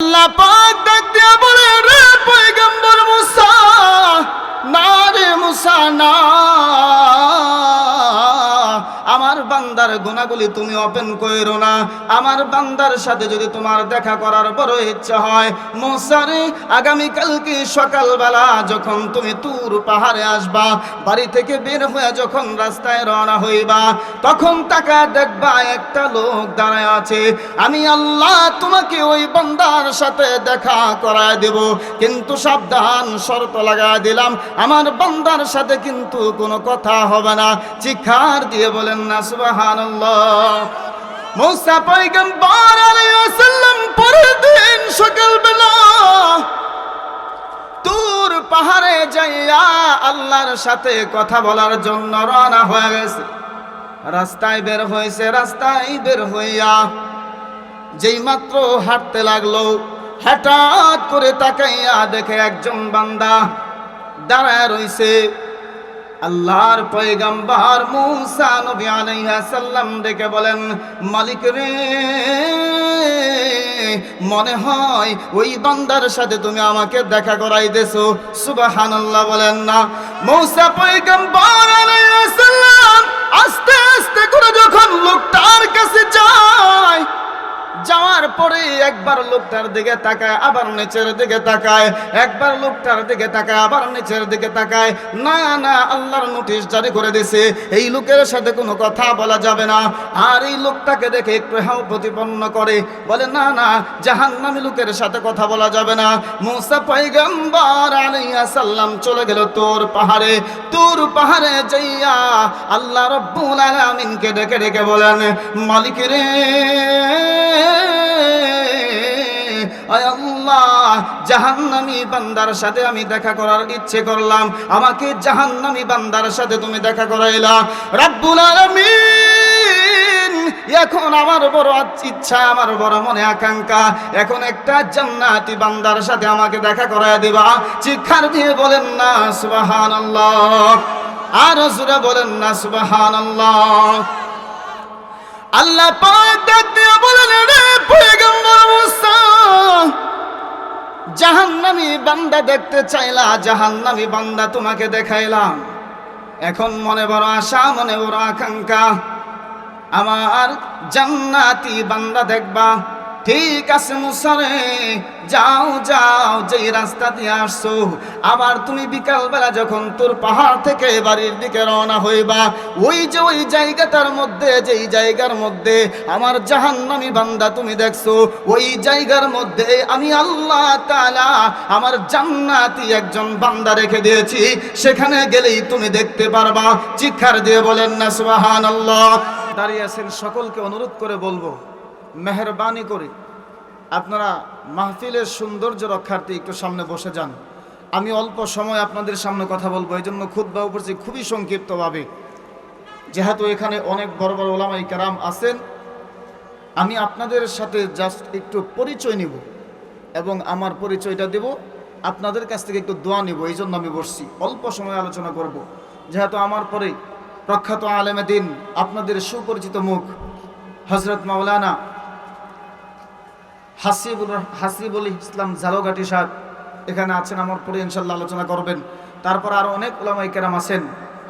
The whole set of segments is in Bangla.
আল্লাহ পাক ডাক দিয়া বলে রে পয়গম্বর মুসা না রে মুসা বান্দার গুণাগুলি তুমি ওপেন কইরো না। আমার বান্দার সাথে যদি তোমার দেখা করার বড় ইচ্ছা হয়, মোসারে আগামী কালকে সকালবেলা যখন তুমি তুর পাহাড়ে আসবা, বাড়ি থেকে বের হয়ে যখন রাস্তায় রওনা হইবা, তখন তাকা দেখবা একটা লোক দাঁড়ায় আছে। আমি আল্লাহ তোমাকে ওই বান্দার সাথে দেখা করায় দেব, কিন্তু সাবধান শর্ত লাগায় দিলাম, আমার বান্দার সাথে কিন্তু কোনো কথা হবে না। চিৎকার দিয়ে বলেন না দিন সকালবেলা তুর পাহাড়ে যাইয়া আল্লাহর সাথে কথা বলার জন্য রওনা হয়ে গেছে। রাস্তায় বের হয়েছে, রাস্তায় বের হইয়া যেই মাত্র হাঁটতে লাগল, হঠাৎ করে তাকাইয়া দেখে একজন বান্দা দাঁড়ায় রইছে। আল্লাহর পয়গাম্বার মুসা নবী আলাইহিস সালাম ডেকে বলেন, মালিক রে, মনে হয় ওই বান্দার সাথে তুমি আমাকে দেখা করাই দেছো সুবহানাল্লাহ বলেন না। মুসা পয়গাম্বার আলাইহিস সালাম আস্তে আস্তে করে যখন লোকটার কাছে যায় যাওয়ার পরে একবার লোকটার দিকে তাকায়, আবার নিচের দিকে তাকায়, একবার লোকটার দিকে তাকায়, আবার নিচের দিকে তাকায়। না না, আল্লাহর নোটিশ জারি করে দিছে। এই লোকের সাথে কোনো কথা বলা যাবে না। আর এই লোকটাকে দেখে একটু হাও প্রতিপন্ন করে, বলে, না না, জাহান্নামী লোকের সাথে কথা বলা যাবে না। মুসা পয়গম্বর আলাইহিস সালাম চলে গেল তোর পাহাড়ে। তোর পাহাড়ে যাইয়া আল্লাহ রব্বুল আলামিনকে ডেকে ডেকে বলেন, মালিক রে দেখা করার ইচ্ছে করলাম। আমাকে সাথে তুমি দেখা করাইলা। এখন আমার বড় আমার বড় মনে আকাঙ্ক্ষা, এখন একটা জান্নাতি বান্দার সাথে আমাকে দেখা করায় দিবা। চিৎকার দিয়ে বলেন না, সুবহানাল্লাহ। আর বলেন না, সুবহানাল্লাহ। আল্লাহ জাহান্নামী বান্দা দেখতে চাইলা, জাহান্নামী বান্দা তোমাকে দেখাইলাম। এখন মনে বড় আশা, মনে বড় আকাঙ্ক্ষা। আমার জান্নাতি বান্দা দেখবা। ঠিক আছে মুসারে, যাও যাও, যেই রাস্তা দিয়ে আসছো, আবার তুমি বিকালবেলা যখন তোর পাহাড় থেকে বাড়ির দিকে রওনা হইবা, ওই যে ওই জায়গাটার মধ্যে, যেই জায়গার মধ্যে আমার জাহান্নামী বান্দা তুমি দেখছ, ওই জায়গার মধ্যে আমি আল্লাহ তালা আমার জান্নাতি একজন বান্দা রেখে দিয়েছি, সেখানে গেলেই তুমি দেখতে পারবা। চিৎকার দিয়ে বলেন না সুবাহান আল্লাহ দাঁড়িয়ে আছেন, সকলকে অনুরোধ করে বলব মেহরবানি করে। আপনারা মাহফিলের সৌন্দর্য রক্ষার্থে একটু সামনে বসে যান। আমি অল্প সময় আপনাদের সামনে কথা বলব এই জন্য খুদ্া উপরছি খুবই সংক্ষিপ্তভাবে। যেহেতু এখানে অনেক বড় বড় ওলামাই কারাম আছেন, আমি আপনাদের সাথে জাস্ট একটু পরিচয় নিব এবং আমার পরিচয়টা দেব। আপনাদের কাছ থেকে একটু দোয়া নিব এই জন্য আমি বসছি। অল্প সময় আলোচনা করব। যেহেতু আমার পরে প্রখ্যাত আলেমে দিন, আপনাদের সুপরিচিত মুখ হজরত মাওলানা হাসিবুল হাসিবুল ইসলাম ঝালগাটি সাহেব এখানে আছেন, আমার পরে ইনশাল্লাহ আলোচনা করবেন। তারপর আরও অনেক ওলামাই কেরাম আছেন।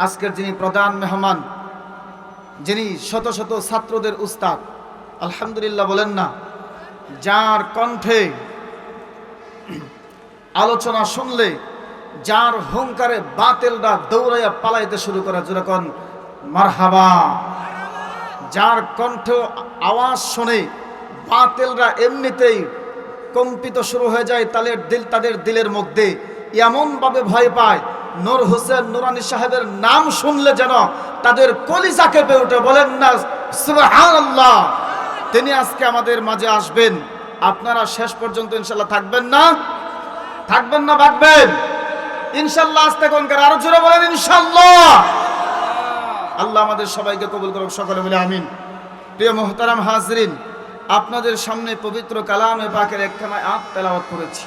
আজকের যিনি প্রধান মেহমান, যিনি শত শত ছাত্রদের উস্তাদ, আলহামদুলিল্লাহ বলেন না, যার কণ্ঠে আলোচনা শুনলে, যার হুঙ্কারে বাতেলরা দৌড়াইয়া পালাইতে শুরু করে যেরকম মারহাবা। যার কণ্ঠ আওয়াজ শুনে বাতেলরা এমনিতেই কম্পিত শুরু হয়ে যায় তাদের দিল, তাদের দিলের মধ্যে। এমনভাবে ভয় পায়, নূর হোসেন নুরানি সাহেবের নাম শুনলে যেন তাদের কলিজা কেঁপে উঠে বলেন না, সুবহানাল্লাহ, তিনি আজকে আমাদের মাঝে আসবেন। আপনারা শেষ পর্যন্ত ইনশাল্লাহ থাকবেন না? থাকবেন না, ভাগবেন? ইনশাল্লাহ আসতে কোনকার আরও জোরে বলেন, ইনশাল্লাহ। আল্লাহ আমাদের সবাইকে কবুল করুক, সকলে বলে আমিন। প্রিয় মোহতারাম হাজরিন আপনাদের সামনে পবিত্র কালামে পাকের একখানায় আয়াত তেলাওয়াত করেছি।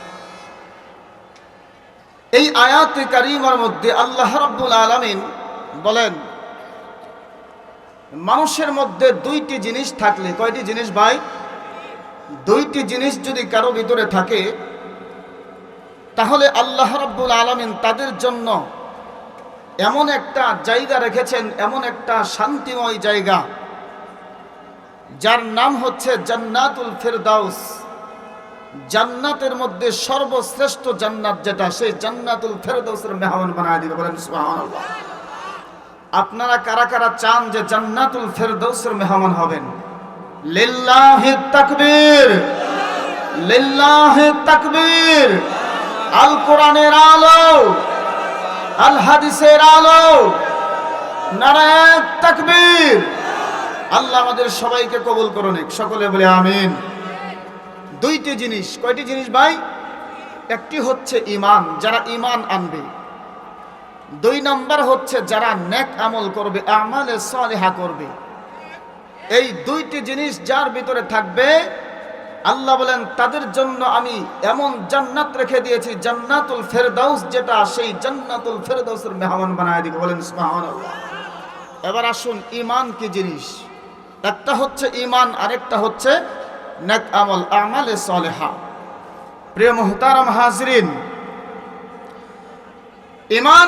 এই আয়াত কারিমার মধ্যে আল্লাহ রাব্বুল আলামিন বলেন, মানুষের মধ্যে দুইটি জিনিস থাকলে, কয়টি জিনিস ভাই? দুইটি জিনিস যদি কারও ভিতরে থাকে, তাহলে আল্লাহ রাব্বুল আলামিন তাদের জন্য এমন একটা জায়গা রেখেছেন, এমন একটা শান্তিময় জায়গা। যার নাম হচ্ছে জান্নাতুল ফেরদাউস। জান্নাতের মধ্যে সর্বশ্রেষ্ঠ জান্নাত যেটা সেই জান্নাতুল ফেরদাউসের মেহমান বানায় দিবে। বলেন সুবহানাল্লাহ। আপনারা কারা কারা চান যে জান্নাতুল ফেরদাউসের মেহমান হবেন? লিল্লাহি তাকবীর। লিল্লাহি তাকবীর। আল কোরআনের আলো। আল হাদিসের আলো। নারায়ণ তাকবীর। আল্লাহ আমাদের সবাইকে কবুল করুন। সকলে বলে আমিন। দুইটি জিনিস, কয়টি জিনিস ভাই? একটি হচ্ছে ইমান যারা ইমান আনবে। দুই নম্বর হচ্ছে যারা নেক আমল করবে, আমালে সালেহা করবে। এই দুইটি জিনিস যার ভিতরে থাকবে, আল্লাহ বলেন, তাদের জন্য আমি এমন জান্নাত রেখে দিয়েছি, জান্নাতুল ফেরদাউস যেটা, সেই জান্নাতুল ফেরদাউসের মেহমান বানায় দিব। বলেন এবার আসুন ইমান কি জিনিস? একটা হচ্ছে ইমান আরেকটা হচ্ছে নেক আমল, আমালে সালেহা। প্রিয় মুহতারাম হাজরিন ইমান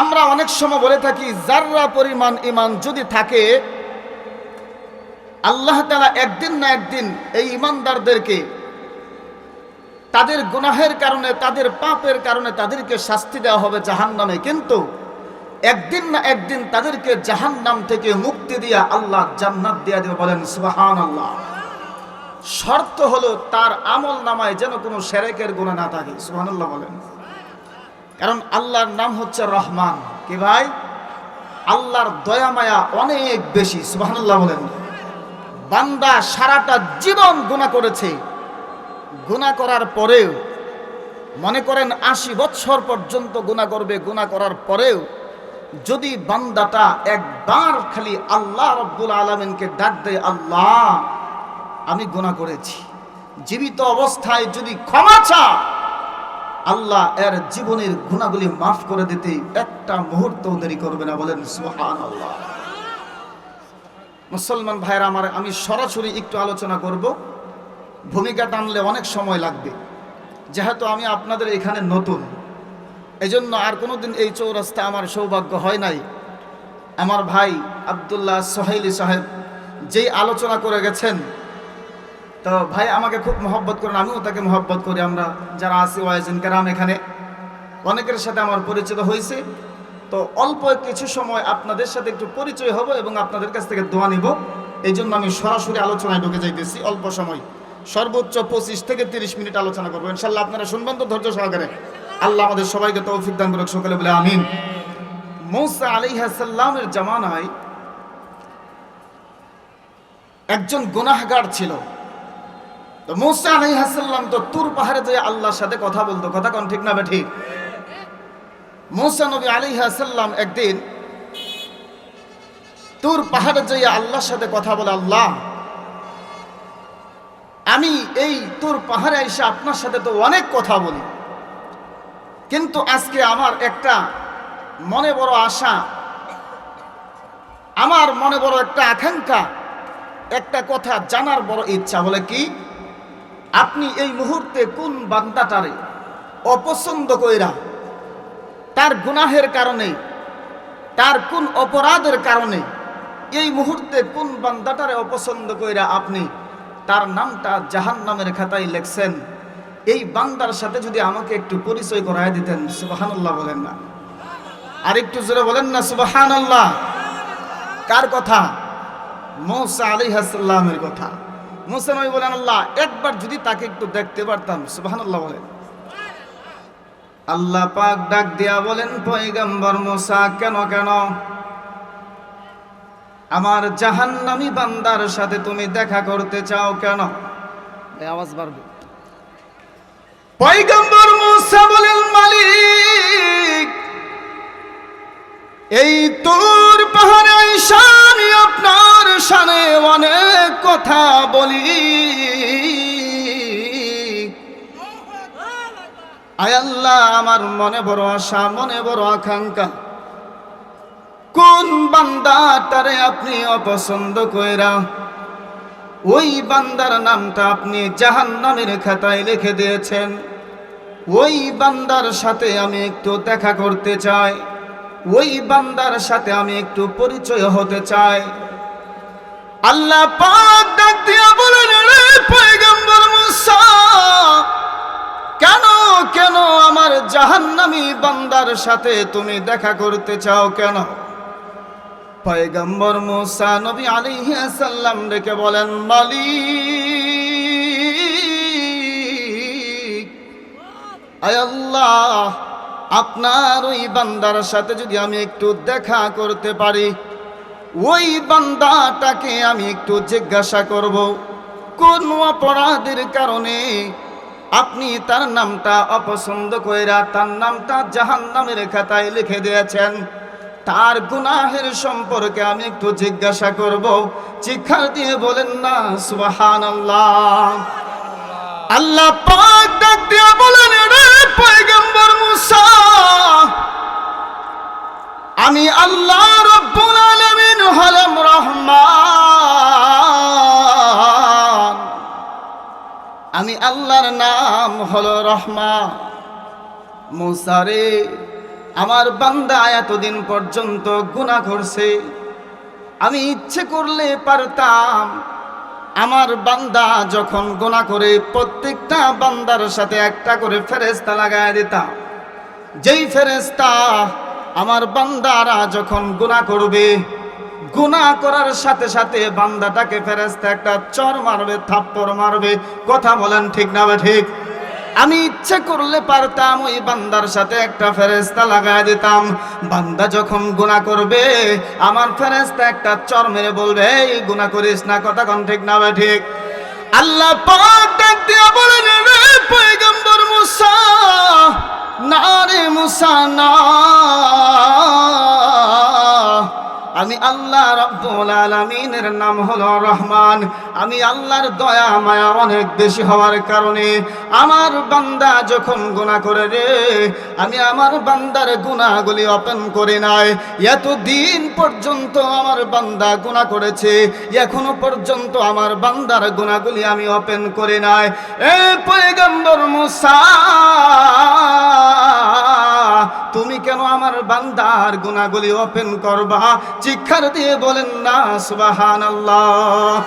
আমরা অনেক সময় বলে থাকি, যার্রা পরিমাণ ইমান যদি থাকে, আল্লাহ তালা একদিন না একদিন এই ইমানদারদেরকে তাদের গুনাহের কারণে, তাদের পাপের কারণে তাদেরকে শাস্তি দেওয়া হবে জাহান নামে কিন্তু একদিন না একদিন তাদেরকে জাহান নাম থেকে মুক্তি দিয়া আল্লাহ জান্নাত দিয়া দেবে বলেন সুবাহান আল্লাহ শর্ত হলো তার আমল নামায় যেন কোনো সেরেকের গুণা না থাকে, সুবহানাল্লাহ বলেন। কারণ আল্লাহর নাম হচ্ছে রহমান। কি ভাই? আল্লাহর দয়া মায়া অনেক বেশি, সুবহানাল্লাহ বলেন। বান্দা সারাটা জীবন গুণা করেছে। গুণা করার পরেও, মনে করেন আশি বৎসর পর্যন্ত গুণা করবে গুণা করার পরেও যদি বান্দাটা একবার খালি আল্লাহ রব্বুল আলমিনকে ডাক দেয়, আল্লাহ, আমি গুণা করেছি। জীবিত অবস্থায় যদি ক্ষমা চা আল্লাহ এর জীবনের গুণাগুলি মাফ করে দিতে একটা মুহূর্ত দেরি করবে না। বলেন সুহান আল্লাহ মুসলমান ভাইরা আমার, আমি সরাসরি একটু আলোচনা করব। ভূমিকা টানলে অনেক সময় লাগবে। যেহেতু আমি আপনাদের এখানে নতুন এজন্য আর কোনোদিন এই চৌরাস্তা আমার সৌভাগ্য হয় নাই। আমার ভাই আবদুল্লাহ সোহেলি সাহেব যেই আলোচনা করে গেছেন, তো ভাই আমাকে খুব মহব্বত করেন, আমিও তাকে মহব্বত করি। আমরা যারা আছি, ওয়াইজেন কেরাম এখানে, অনেকের সাথে আমার পরিচিত হয়েছে। তো অল্প কিছু সময় আপনাদের সাথে একটু পরিচয় হব এবং আপনাদের কাছ থেকে দোয়া নিব। এই জন্য আমি সরাসরি আলোচনায় ঢুকে যাইতেছি, অল্প সময়। সর্বোচ্চ পঁচিশ থেকে তিরিশ মিনিট আলোচনা করব। ইনশাল্লাহ আপনারা শুনবেন তো ধৈর্য সহকারে। আল্লাহ আমাদের সবাইকে তৌফিক দান করুক, সকালে বলে আমিন। মৌসা আলিহাসাল্লামের জামানায় একজন গুনাহগার ছিল। তো মৌসা আলাইহাসাল্লাম তো তুর পাহাড়ে যেয়ে আল্লাহর সাথে কথা বলতো। কথা কোন ঠিক না বে ঠিক? মৌসা নবী আলাইহাসাল্লাম একদিন তুর পাহাড়ে যেয়ে আল্লাহর সাথে কথা বলে, আল্লাহ, আমি এই তোর পাহাড়ে এসে আপনার সাথে তো অনেক কথা বলি। কিন্তু আজকে আমার একটা মনে বড় আশা, আমার মনে বড় একটা আকাঙ্ক্ষা, একটা কথা জানার বড় ইচ্ছা বলে কি, আপনি এই মুহূর্তে কোন বান্দাটারে অপছন্দ কইরা, তার গুনাহের কারণে, তার কোন অপরাধের কারণে এই মুহূর্তে কোন বান্দাটারে অপছন্দ কইরা আপনি তার নামটা জাহান নামের খাতায় লেখছেন? এই বান্দার সাথে যদি আমাকে একটু পরিচয় করায় দিতেন সুবাহান্লাহ বলেন না। আর একটু জোরে বলেন না সুবাহান আল্লাহ কার কথা? মৌসা আলী হাসাল্লামের কথা। মুসা নবী বলেন, আল্লাহ, একবার যদি তাকে একটু দেখতে পারতাম সুবাহান আল্লাহ বলেন। আল্লাহ পাক ডাক দিয়া বলেন, পয়গম্বর মোসা, কেন কেন? আমার জাহান্নামী বান্দার সাথে তুমি দেখা করতে চাও কেন? আওয়াজ বাড়বে। পয়গম্বর মুসা বলেন, মালিক, এই তোর পাহাড়ে আমি আপনার সানে অনেক কথা বলি। আয় আল্লাহ, আমার মনে বড় আশা, মনে বড় আকাঙ্ক্ষা। কোন বান্দাটারে আপনি অপছন্দ কইরা ওই বান্দার নামটা আপনি জাহান্নামের খাতায় লিখে দিয়েছেন? ওই বান্দার সাথে আমি একটু দেখা করতে চাই। ওই বান্দার সাথে আমি একটু পরিচয় হতে চাই। আল্লাহ পাক ডাক দিয়া বলেন রে পয়গম্বর মুসা, কেন কেন আমার জাহান্নামী বান্দার সাথে তুমি দেখা করতে চাও কেন? পয়গম্বর মুসা নবী আলাইহিস সালাম ডেকে বলেন, মালিক আল্লাহ, আপনার ওই বান্দার সাথে যদি আমি একটু দেখা করতে পারি, ওই বান্দাটাকে আমি একটু জিজ্ঞাসা করব। কোন অপরাধের কারণে আপনি তার নামটা অপছন্দ কইরা তার নামটা জাহান নামের খাতায় লিখে দিয়েছেন? তার গুনাহের সম্পর্কে আমি একটু জিজ্ঞাসা করব। চিৎকার দিয়ে বলেন না সুবাহান আল্লাহ আল্লাহ পাক ডাক দিয়া বলেন পয়গম্বর মুসা, আমি আল্লাহ রব্বুল আলামিন হলাম রহমান। আমি আল্লাহর নাম হলো রহমান। মুসারে আমার বান্দা এতদিন পর্যন্ত গুণা করছে। আমি ইচ্ছে করলে পারতাম আমার বান্দা যখন গোনা করে প্রত্যেকটা বান্দার সাথে একটা করে ফেরেস্তা লাগায় দিতাম। যেই ফেরেস্তা আমার বান্দারা যখন গোনা করবে, গুনা করার সাথে সাথে বান্দাটাকে ফেরেস্তা একটা চর মারবে, থাপ্পড় মারবে। কথা বলেন ঠিক না বা ঠিক? আমি ইচ্ছে করলে পারতাম ওই বান্দার সাথে একটা ফেরেস্তা লাগায় দিতাম। বান্দা যখন গুনাহ করবে, আমার ফেরেস্তা একটা চর মেরে বলবে, এই গুনাহ করিস না, কথা কোন ঠিক না বা ঠিক। আল্লাহ ডাক দিয়া বলেন রে পয়গম্বর মুসা, না রে মুসা, না। আমি আল্লাহ রব্বুল আলামিনের নাম হলো রহমান। আমি আল্লাহর দয়া, মায়া অনেক বেশি হওয়ার কারণে আমার বান্দা যখন গুনাহ করে রে, আমি আমার বান্দার গুনাহগুলি ওপেন করে নাই। এত দিন পর্যন্ত আমার বান্দা গুনাহ করেছে, এখনও পর্যন্ত আমার বান্দার গুনাহগুলি আমি ওপেন করে নাই। এ পয়গম্বর মুসা তুমি কেন আমার বান্দার গুনাহগুলি ওপেন করবা? চিৎকার দিয়ে বলেন না সুবাহান আল্লাহ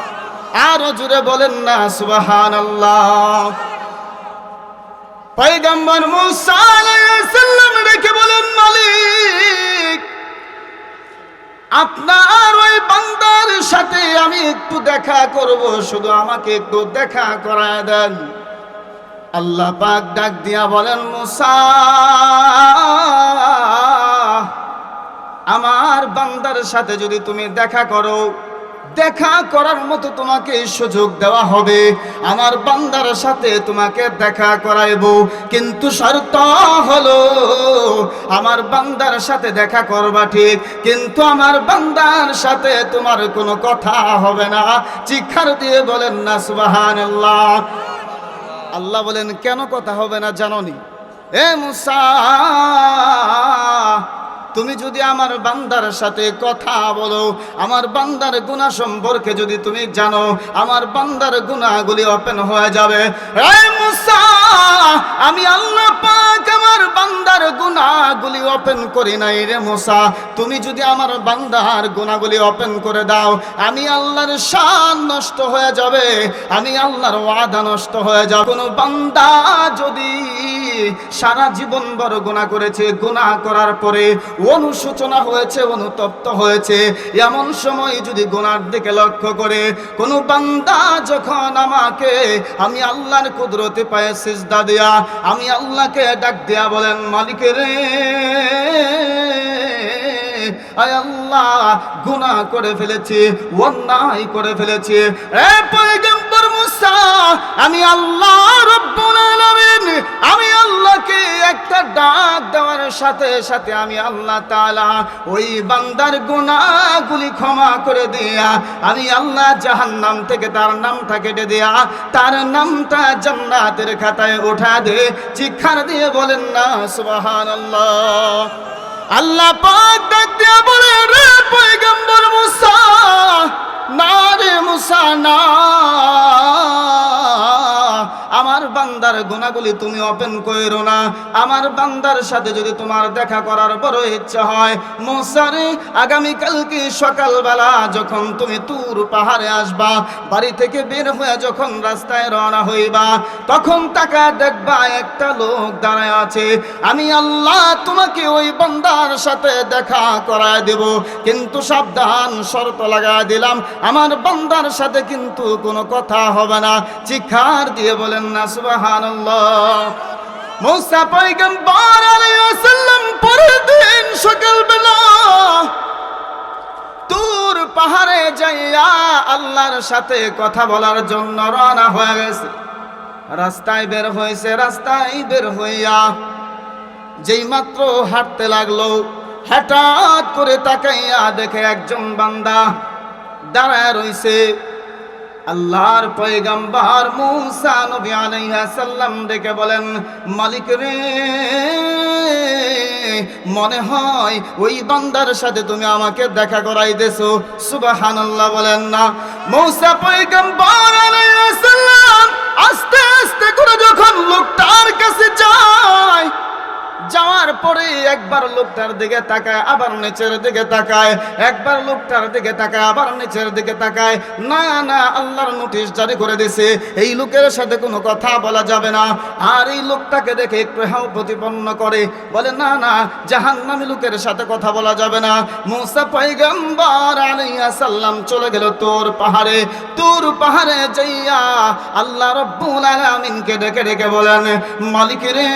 আরও জুড়ে বলেন না সুবাহান আল্লাহ পয়গম্বর মুসা আলাইহিস সালাম রেখে বলেন, মালিক, আপনার ওই বান্দার সাথে আমি একটু দেখা করব, শুধু আমাকে একটু দেখা করায় দেন। আল্লাহ পাক ডাক দিয়া বলেন, মুসা আমার বান্দার সাথে যদি তুমি দেখা করো, দেখা করার মতো তোমাকে সুযোগ দেওয়া হবে। আমার বান্দার সাথে তোমাকে দেখা করাইব। কিন্তু শর্ত হলো, আমার বান্দার সাথে দেখা করবা ঠিক, কিন্তু আমার বান্দার সাথে তোমার কোনো কথা হবে না। চিৎকার দিয়ে বলেন না, সুবহানাল্লাহ। আল্লাহ বলেন, কেন কথা হবে না জাননি? এ মুসা তুমি যদি আমার বান্দার সাথে কথা বলো, আমার বান্দার গুণা সম্পর্কে যদি তুমি জানো, আমার বান্দার গুণাগুলি ওপেন হয়ে যাবে। আমি আল্লাহ পাক আমার বান্দার গুণাগুলি ওপেন করি নাই রে মুসা। তুমি যদি আমার বান্দার গুণাগুলি ওপেন করে দাও, আমি আল্লাহর শান নষ্ট হয়ে যাবে, আমি আল্লাহর ওয়াদা নষ্ট হয়ে যাবে। কোনো বান্দা যদি সারা জীবন বড় গুণা করেছে গুণা করার পরে অনুশোচনা হয়েছে, অনুতপ্ত হয়েছে। এমন সময় যদি গুনার দিকে লক্ষ্য করে, কোনো বান্দা যখন আমাকে, আমি আল্লাহর কুদরতে পায়ে সিজদা দেয়া, আমি আল্লাহকে ডাক দেয়া বলেন মালিকের আয় আল্লাহ, গুনাহ করে ফেলেছি, অন্যায় করে ফেলেছি। এ পয়গম্বর আমি আল্লাহ আমি আল্লাহকে একটা ডাক দেওয়ার সাথে সাথে আমি আল্লাহ তাআলা ওই বান্দার গুনাহগুলি ক্ষমা করে দিয়া, আমি আল্লাহ জাহান্নাম থেকে তার নামটা কেটে দেয়া, তার নামটা জান্নাতের খাতায় উঠা দে, চিৎকার দিয়ে বলেন না, সুবহানাল্লাহ। আল্লাহ পাক ডাক দিয়া বলে রে পয়গম্বর মুসা না রে মুসা না আমার বান্দার গুণাগুলি তুমি ওপেন কইরো না। আমার বান্দার সাথে যদি তোমার দেখা করার বড় ইচ্ছা হয়, মোসারে, আগামীকালকে সকালবেলা যখন তুমি তুর পাহাড়ে আসবা, বাড়ি থেকে বের হয়ে যখন রাস্তায় রওনা হইবা, তখন তাকা দেখবা একটা লোক দাঁড়ায় আছে। আমি আল্লাহ তোমাকে ওই বান্দার সাথে দেখা করায় দেব, কিন্তু সাবধান শর্ত লাগায় দিলাম, আমার বান্দার সাথে কিন্তু কোনো কথা হবে না। চিখার দিয়ে বলেন না সুবহানাল্লাহ। মুসা পয়গম্বর আলাইহিস সালাম পরের দিন তুর পাহাড়ে যাইয়া আল্লাহর সাথে কথা বলার জন্য রওনা হয়ে গেছে। রাস্তায় বের হয়েছে, রাস্তায় বের হইয়া যেই মাত্র হাঁটতে লাগল, হঠাৎ করে তাকাইয়া দেখে একজন বান্দা দাঁড়ায় রইছে। আল্লাহর পয়গাম্বার মুসা নবী আলাইহিস সালাম ডেকে বলেন, মালিক রে, মনে হয় ওই বান্দার সাথে তুমি আমাকে দেখা করাই দেছো সুবহানাল্লাহ বলেন না। মুসা পয়গাম্বার আলাইহিস সালাম আস্তে আস্তে করে যখন লোকটার কাছে যায় যাওয়ার পরে একবার লোকটার দিকে তাকায়, আবার নিচের দিকে তাকায়, একবার লোকটার দিকে তাকায়, আবার নিচের দিকে তাকায়। না না, আল্লাহর নোটিশ জারি করে দিছে। এই লোকের সাথে কোনো কথা বলা যাবে না। আর এই লোকটাকে দেখে একটু হাও প্রতিপন্ন করে, বলে, না না, জাহান্নামী লোকের সাথে কথা বলা যাবে না। মুসা পয়গম্বর আলাইহিস সালাম চলে গেল তোর পাহাড়ে। তোর পাহাড়ে যাইয়া আল্লাহ রব্বুল আলামিনকে ডেকে ডেকে বলেন, মালিক রে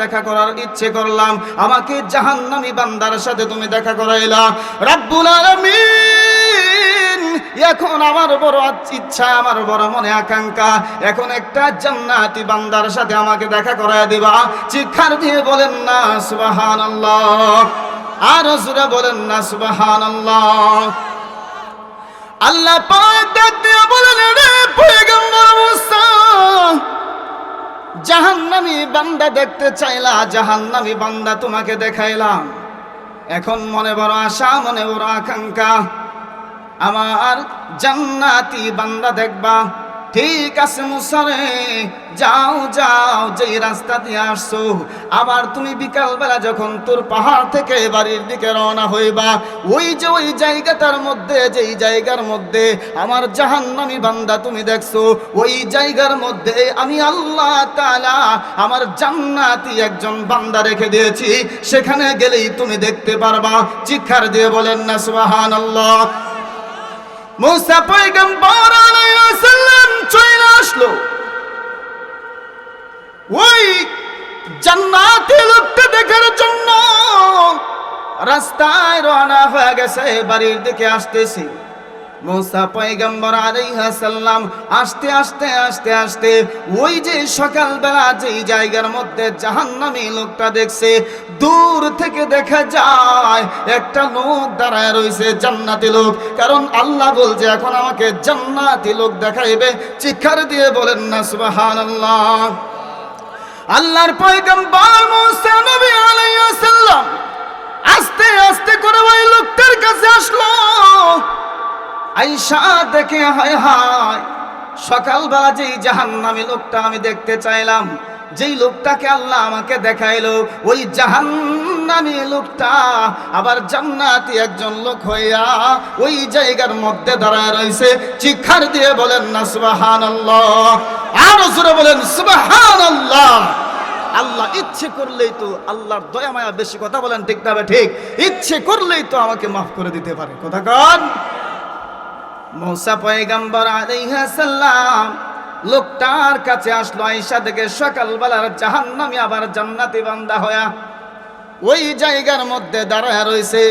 দেখা করার ইচ্ছে করলাম। আমাকে জাহান্নামী বান্দার সাথে তুমি দেখা করাইলা। রাব্বুল আলামিন, এখন আমার বড় ইচ্ছা, আমার বড় মনে আকাঙ্ক্ষা, এখন একটা জান্নাতি বান্দার সাথে আমাকে দেখা করায় দিবা। চিৎকার দিয়ে বলেন না, সুবহানাল্লাহ। আর জোরে বলেন না, সুবহানাল্লাহ। আল্লাহ জাহান্নামী বান্দা দেখতে চাইলা, জাহান্নামী বান্দা তোমাকে দেখাইলাম। এখন মনে বড় আশা, মনে বড় আকাঙ্ক্ষা। আমার জান্নাতি বান্দা দেখবা। ঠিক আছে মুসারে, যাও যাও, যেই রাস্তা দিয়ে আসছো। আবার তুমি বিকালবেলা যখন তোর পাহাড় থেকে বাড়ির দিকে রওনা হইবা, ওই যে ওই জায়গাটার মধ্যে, যেই জায়গার মধ্যে আমার জাহান্নামী বান্দা তুমি দেখছ, ওই জায়গার মধ্যে আমি আল্লাহ তালা আমার জান্নাতি একজন বান্দা রেখে দিয়েছি। সেখানে গেলেই তুমি দেখতে পারবা। চিৎকার দিয়ে বলেন না, সুবহানাল্লাহ। মুসা পয়গম্বর আলাইহিসসালাম চলে আসলো। ওই জান্নাতে লোকটা দেখার জন্য রাস্তায় রওনা হয়ে গেছে, বাড়ির দিকে আসতেছি। মুসা পয়গম্বর আলাইহিস সালাম আস্তে আস্তে আস্তে আস্তে ওই যে সকালবেলা যেই জায়গার মধ্যে জাহান্নামী লোকটা দেখছে, দূর থেকে দেখা যায় একটা লোক দাঁড়ায় রয়েছে, জান্নাতি লোক। কারণ আল্লাহ বলছে, এখন আমাকে জান্নাতি লোক দেখাইবে। চিৎকার দিয়ে বলেন, না, সুবহানাল্লাহ। আল্লাহর পয়গম্বর মুসা নবী আলাইহিস সালাম আস্তে আস্তে করে ওই লোকটার কাছে আসলো। আইসা দেখে হায় হায়, সকালবেলা যেই জাহান্নামী লোকটা আমি দেখতে চাইলাম, যেই লোকটাকে আল্লাহ আমাকে দেখাইলো, ওই জাহান্নামী লোকটা আবার জান্নাতি একজন লোক হইয়া ওই জায়গার মধ্যে দাঁড়ায় রয়েছে চিৎকার দিয়ে বলেন না, সুবহানাল্লাহ। আরও জোরে বলেন, সুবহানাল্লাহ। আল্লাহ ইচ্ছে করলেই তো আল্লাহর দয়া মায়া বেশি কথা বলেন, ঠিক না ঠিক? ইচ্ছে করলেই তো আমাকে মাফ করে দিতে পারে। কথা কন। মৌসা পয়গাম্বর সালাম লোকটার কাছে আসলো, আয়েশা থেকে সকালবেলার জাহান্নামী আবার জান্নাতি বান্দা হয়া ওই জায়গার মধ্যে দাঁড়ায় রয়েছে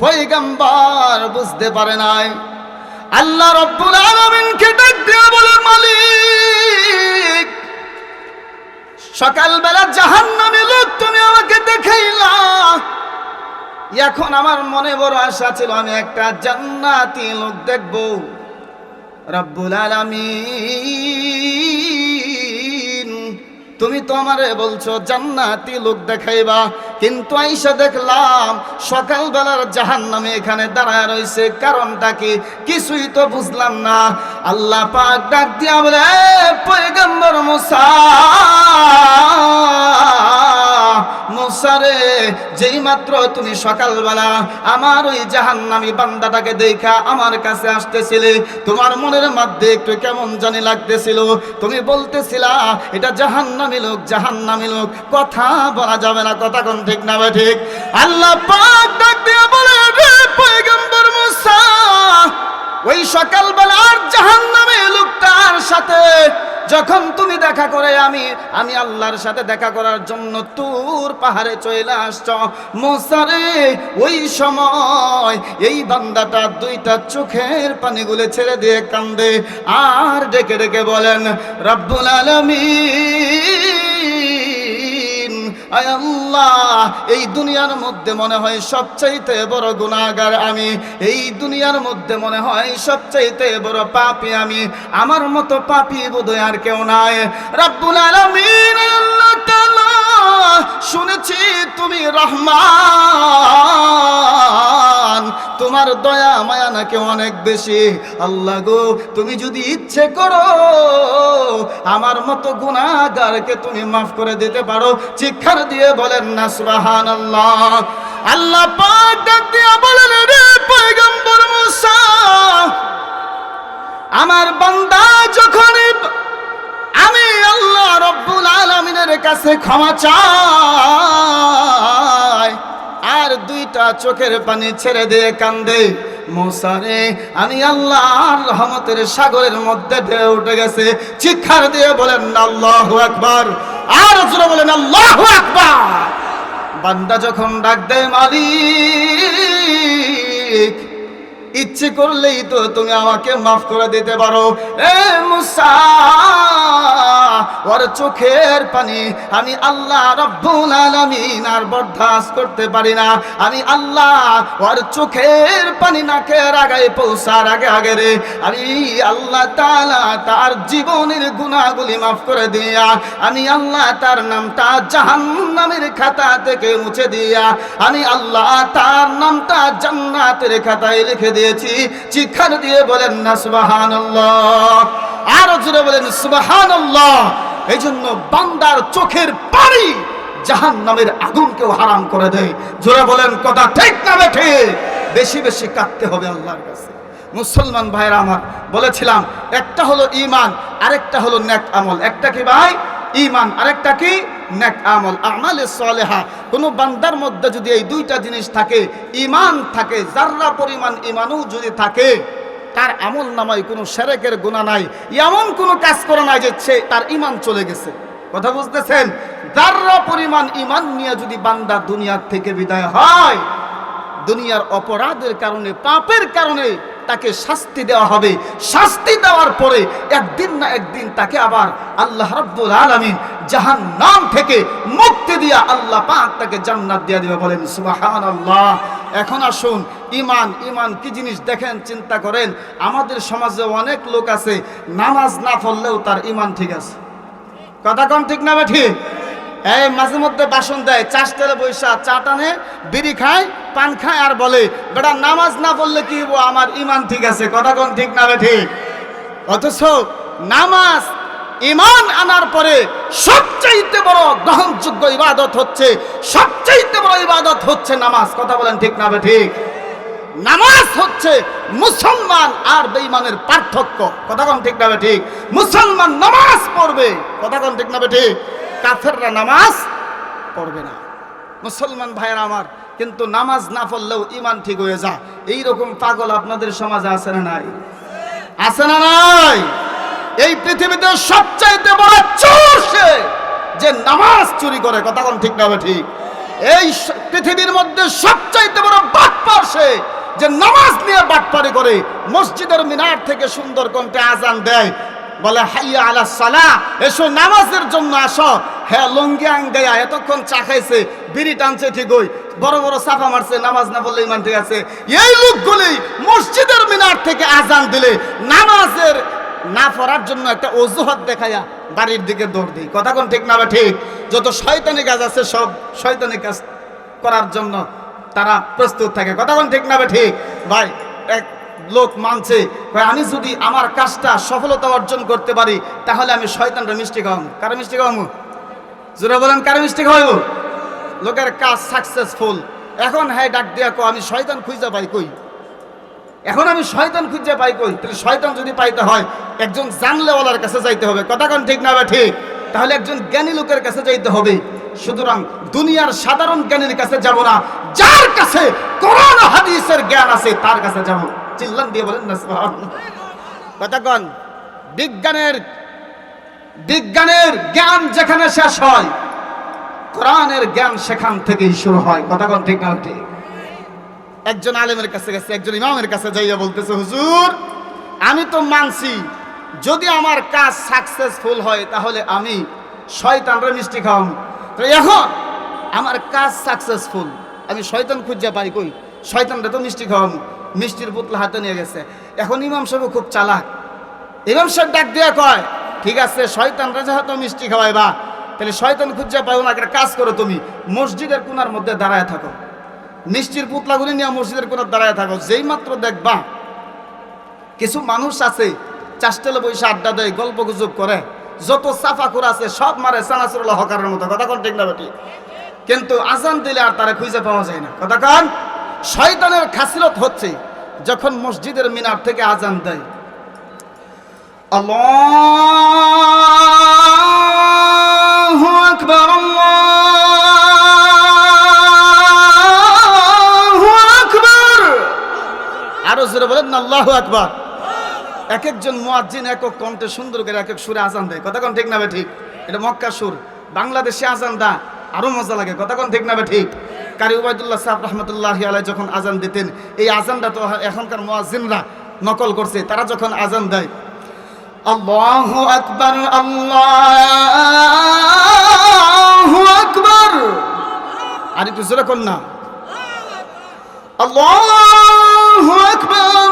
পয়গাম্বর বুঝতে পারে নাই, আল্লাহ রব্বুল আলামিনকে ডাক দিয়ে বলে, মালিক, সকালবেলা জাহান্নামী লোক তুমি আমাকে দেখাইলা এখন আমার মনে বড় আশা ছিল, আমি একটা জান্নাতি লোক দেখব। রব্বুল আলামিন, তুমি তো আমারে বলছো জান্নাতি লোক দেখাইবা, কিন্তু আইসা দেখলাম সকালবেলার জাহান নামে এখানে দাঁড়ায় রয়েছে। কারণটা কি? কিছুই তো বুঝলাম না। আল্লাহ পাক ডাক দিয়া বলে পয়গম্বর মুসা মুসারে যেই মাত্র তুমি সকালবেলা আমার ওই জাহান্নামী বান্দাটাকে দেখা আমার কাছে আসতেছিলে, তোমার মনের মধ্যে একটু কেমন জানি লাগতেছিল। তুমি বলতেছিলা, এটা জাহান্নামী লোক জাহান্নামী লোক, কথা বলা যাবে না, কথা কোন ঠিক না ঠিক। আল্লাহ পাক ডাক দিয়া বলে পয়গম্বর মুসা ওই সকালবেলার জাহান্নামী লোকটার সাথে যখন তুমি দেখা করে আমি আমি আল্লাহর সাথে দেখা করার জন্য তুর পাহাড়ে চলে আসছ। মোসারে, ওই সময় এই বান্দাটা দুইটা চোখের পানিগুলো ছেড়ে দিয়ে কান্দে আর ডেকে ডেকে বলেন, রব্বুল আলামিন। আল্লাহ, এই দুনিয়ার মধ্যে মনে হয় সবচাইতে বড় গুণাগার আমি। এই দুনিয়ার মধ্যে মনে হয় সবচাইতে বড় পাপী আমি। আমার মতো পাপী বোধহয় আর কেউ নাই। রাব্বুল আলামিন আল্লাহ শুনেছি তুমি রহমান। তোমার দয়া, মায়া নাকি অনেক বেশি। আল্লাহ গো, তুমি যদি ইচ্ছে করো, আমার মতো গুণাগারকে তুমি মাফ করে দিতে পারো। চিৎকার দিয়ে বলেন না সুবাহান আল্লাহ আল্লাহ বলেন, রে পয়গম্বর মুসা, আমার বান্দা কাছে ক্ষমা চাই। আর দুইটা চোখের পানি ছেড়ে দিয়ে কান্দে মোসারে আমি আল্লাহর রহমতের সাগরের মধ্যে ঢেউ উঠে গেছে। চিৎকার দিয়ে বলেন, আল্লাহ আকবার। আর জোরে বলেন, আল্লাহ আকবার। বান্দা যখন ডাক দেয়, মালিক ইচ্ছে করলেই তো তুমি আমাকে মাফ করে দিতে পারো। এ মুসা, ওর চোখের পানি আমি আল্লাহ রব্বুল আলামিন আর বরদাস্ত করতে পারি না। আমি আল্লাহ ওর চোখের পানি নাকের আগায় পৌঁছার আগে আগে রে। আমি আল্লাহ তাআলা তার জীবনের গুনাহগুলি মাফ করে দিয়া, আমি আল্লাহ তার নামটা জাহান্নামের খাতা থেকে মুছে দিয়া, আমি আল্লাহ তার নামটা জান্নাতের খাতায় লিখে দিয়েছি, চিৎকার দিয়ে বলেন না, সুবহানাল্লাহ। আরও জোরে বলেন, সুবহানাল্লাহ। এই জন্য বান্দার চোখের পানি জাহান নামের আগুনকেও হারাম করে দেয়। জোরে বলেন, কথা ঠিক না বেঠে? বেশি বেশি কাঁদতে হবে আল্লাহর কাছে। মুসলমান ভাইরা আমার বলেছিলাম, একটা হলো ইমান আরেকটা হলো নেক আমল। একটা কি ভাই? ইমান আরেকটা কি? নেক আমল, আমালে সলেহা। কোন বান্দার মধ্যে যদি এই দুইটা জিনিস থাকে ইমান থাকে, যার্রা পরিমাণ ইমানও যদি থাকে, তার আমল নামায় কোনো সেরেকের গুণা নাই, এমন কোনো কাজ করে নাই যে তার ইমান চলে গেছে। কথা বুঝতেছেন? যার্রা পরিমাণ ইমান নিয়ে যদি বান্দা দুনিয়ার থেকে বিদায় হয়, দুনিয়ার অপরাধের কারণে, পাপের কারণে তাকে শাস্তি দেওয়া হবে। শাস্তি দেওয়ার পরে একদিন না একদিন তাকে আবার আল্লাহ রাব্বুল আলামিন জাহান্নাম থেকে মুক্তি দিয়া আল্লাহ পাক তাকে জান্নাত দিয়া দিবে বলেন, সুবহানাল্লাহ। এখন আসুন ইমান ইমান কি জিনিস দেখেন, চিন্তা করেন। আমাদের সমাজে অনেক লোক আছে, নামাজ না পড়লেও তার ইমান ঠিক আছে। কথা কম ঠিক না ঠিক? এই মাঝে মধ্যে বাসন দেয়, চাষ তেলে বৈশা, চা টানে, বিড়ি খায়, পান খায় আর বলে, বেটা, নামাজ না পড়লে কি হব আমার ইমান ঠিক আছে। কথা কোন ঠিক না ঠিক? অথচ নামাজ ইমান আনার পরে সবচাইতে বড় গ্রহণযোগ্য ইবাদত হচ্ছে, সবচাইতে বড় ইবাদত হচ্ছে নামাজ। কথা বলেন ঠিক না ঠিক? নামাজ হচ্ছে মুসলমান আর বেঈমানের পার্থক্য। কথা কোন ঠিক না ঠিক? মুসলমান নামাজ পড়বে। কথা কোন ঠিক না ঠিক? কাফেররা নামাজ পড়বে না। মুসলমান ভাইয়েরা আমার, কিন্তু নামাজ না পড়লেও ইমান ঠিক হয়ে যা এই রকম পাগল আপনাদের সমাজে আছে না নাই? আছে না নাই? এই পৃথিবীতে সবচাইতে বড় চোর সে যে নামাজ চুরি করে, কথা কোন ঠিক না ঠিক? এই পৃথিবীর মধ্যে সবচাইতে বড় বাটপার সে যে নামাজ নিয়ে বাটপারি করে, মসজিদের মিনার থেকে সুন্দর কণ্ঠে আজান দেয়। বলে, হাইয়া আলা সালা এসো নামাজের জন্য আসো। হ্যাঁ লঙ্গি আঙ্গাইয়া এতক্ষণ চা খাইছে, বিড়ি টানছে ঠিকই। বড় বড় সাফা মারছে, নামাজ না বললে ইমান ঠিক আছে। এই লোকগুলি মসজিদের মিনার থেকে আজান দিলে, নামাজের না পড়ার জন্য একটা অজুহাত দেখাইয়া বাড়ির দিকে দৌড় দিই কথা কোন ঠিক না বা ঠিক? যত শয়তানি কাজ আছে, সব শয়তানি কাজ করার জন্য তারা প্রস্তুত থাকে। কথা বলেন ঠিক না বে ঠিক? ভাই, এক লোক মানছে আমি যদি আমার কাজটা সফলতা অর্জন করতে পারি, তাহলে আমি শয়তানরা মিষ্টি খাওয়াবো। কারও মিষ্টি খাওয়াবো? জোরে বলেন, কারও মিষ্টি খাওয়াবো? লোকের কাজ সাকসেসফুল এখন হ্যাঁ ডাক দিয়া কো আমি শয়তান খুঁজে পাই কই? এখন আমি শয়তান খুঁজে পাই কই? তাহলে শয়তান যদি পাইতে হয়, একজন জানলেওয়ালার কাছে যাইতে হবে। কথা কোন ঠিক না বা ঠিক? তাহলে একজন জ্ঞানী লোকের কাছে যাইতে হবে। সুতরাং দুনিয়ার সাধারণ জ্ঞানীর কাছে যাব না। যার কাছে কোরআন হাদিসের জ্ঞান আছে, তার কাছে যাব। চিল্লান দিয়ে বলেন না কন বিজ্ঞানের বিজ্ঞানের জ্ঞান যেখানে শেষ হয় কোরআনের জ্ঞান সেখান থেকেই শুরু হয়। কথা ঠিক না ঠিক? একজন আলেমের কাছে গেছে একজন ইমামের কাছে যাইয়া বলতেছে হুজুর আমি তো মানছি যদি আমার কাজ সাকসেসফুল হয় তাহলে আমি শয়তানরা মিষ্টি খাওয়াম। তো এখন আমার কাজ সাকসেসফুল আমি শয়তান খুঁজে পাই কই? শয়তানরা তো মিষ্টি খাওয়াম। মিষ্টির পুতলা হাতে নিয়ে গেছে। এখন ইমাম সাহেব খুব চালাক। ইমাম সাহেব ডাক দিয়ে কয়, ঠিক আছে, শয়তানরা যেহেতু মিষ্টি খাওয়াইবা, তাহলে শয়তান খুঁজে পাও না, একটা কাজ করো তুমি, মসজিদের কোনার মধ্যে দাঁড়ায় থাকো। মিষ্টির পুতলাগুলি নিয়ে মসজিদের কোনার দাঁড়ায় থাকো, যেই মাত্র দেখবা, কিছু মানুষ আছে, চাষটেলে বসে আড্ডা দেয়, গল্প গুজব করে, যত সাফা করে আছে, সব মারে সানাসুরুল্লাহ হকারের মতো। কথা কোন ঠিক না কিন্তু আজান দিলে আর তারা খুঁজে পাওয়া যায় না। কথা কন? শয়তানের খাসিলত হচ্ছে যখন মসজিদের মিনার থেকে আজান দেয়। আল্লাহু আকবার আরও জোরে বলেন আল্লাহু আকবার। এক একজন মুয়াজ্জিন একক কণ্ঠে সুন্দর করে এক এক সুরে আজান দেয়। কথা কোন ঠিক না ঠিক? এটা মক্কা সুর। বাংলাদেশে আজান দা আরও মজা লাগে। কথা কোন ঠিক না ঠিক? কারি উবায়দুল্লাহ সাহেব রহমতুল্লাহ আলাই যখন আজান দিতেন, এই আজানটা তো এখনকার মোয়াজিনরা নকল করছে, তারা যখন আজান দেয়, আল্লাহ আকবর আল্লাহ আকবর। আর একটু জোরে কর না, আল্লাহ আকবার।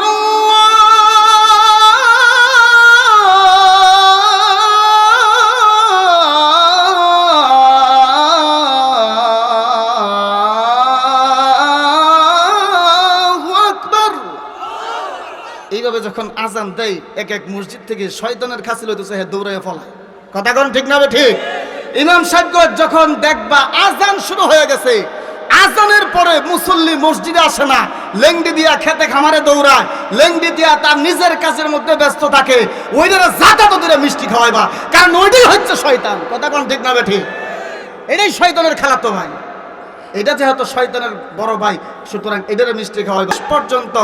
যখন আজান দেয়, এক এক মসজিদ থেকে শয়তানের খাসি লইতেছে, হে দৌড়াইয়া ফলায়। কথা কোন ঠিক না ঠিক? ইমাম সাহেব যখন দেখবা আজান শুরু হয়ে গেছে, আজানের পরে মুসল্লি মসজিদে আসে না, লেংডি দিয়া খেতে খামারে দৌড়ায়, লেংডি দিয়া তার নিজের কাজের মধ্যে ব্যস্ত থাকে, ওইটারে জাতা তো দিলে মিষ্টি খাওয়াইবা, কারণ ওইটাই হচ্ছে শয়তান। কথা কোন ঠিক না ঠিক? এটাই শয়তানের খেলা তো ভাই। এটা যেহেতু শয়তানের বড় ভাই, সুতরাং এদের মিষ্টি হয় পর্যন্ত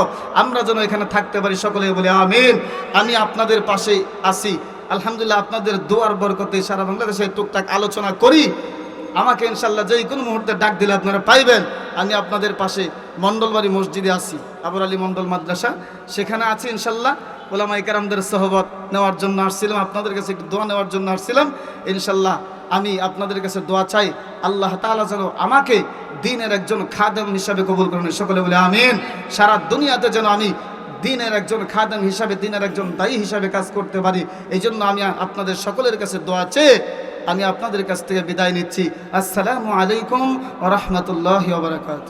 আমরা যেন এখানে থাকতে পারি, সকলে বলে আমিন। আমি আপনাদের পাশে আসি আলহামদুলিল্লাহ আপনাদের দোয়ার বরকতে সারা বাংলাদেশে টুকটাক আলোচনা করি। আমাকে ইনশাল্লাহ যেই কোনো মুহূর্তে ডাক দিলে আপনারা পাইবেন। আমি আপনাদের পাশে মণ্ডলবাড়ি মসজিদে আছি আবর আলী মণ্ডল মাদ্রাসা। সেখানে আছি ইনশাল্লাহ ওলামা ইকারামদের সহবত নেওয়ার জন্য আসছিলাম, আপনাদের কাছে একটু দোয়া নেওয়ার জন্য আসছিলাম। ইনশাল্লাহ আমি আপনাদের কাছে দোয়া চাই, আল্লাহ তাআলা যেন আমাকে দিনের একজন খাদেম হিসাবে কবুল করেন। সকলে বলে আমিন। সারা দুনিয়াতে যেন আমি দিনের একজন খাদেম হিসাবে, দিনের একজন দায়ী হিসাবে কাজ করতে পারি এই জন্য আমি আপনাদের সকলের কাছে দোয়া চেয়ে আমি আপনাদের কাছ থেকে বিদায় নিচ্ছি। আসসালামু আলাইকুম রহমতুল্লাহ বারকাত